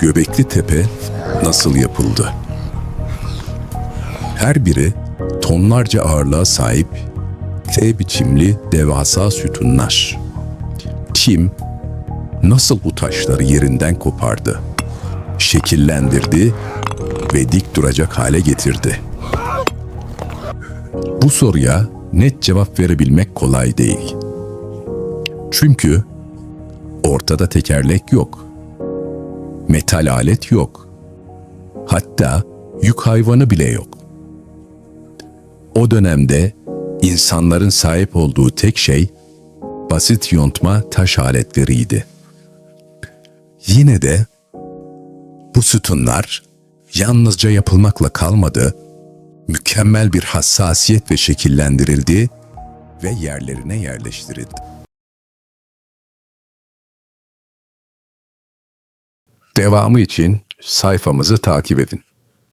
Göbekli Tepe nasıl yapıldı? Her biri tonlarca ağırlığa sahip T biçimli devasa sütunlar. Kim nasıl bu taşları yerinden kopardı, şekillendirdi ve dik duracak hale getirdi? Bu soruya net cevap verebilmek kolay değil. Çünkü ortada tekerlek yok. Metal alet yok. Hatta yük hayvanı bile yok. O dönemde insanların sahip olduğu tek şey basit yontma taş aletleriydi. Yine de bu sütunlar yalnızca yapılmakla kalmadı, mükemmel bir hassasiyet ve şekillendirildi ve yerlerine yerleştirildi. Devamı için sayfamızı takip edin.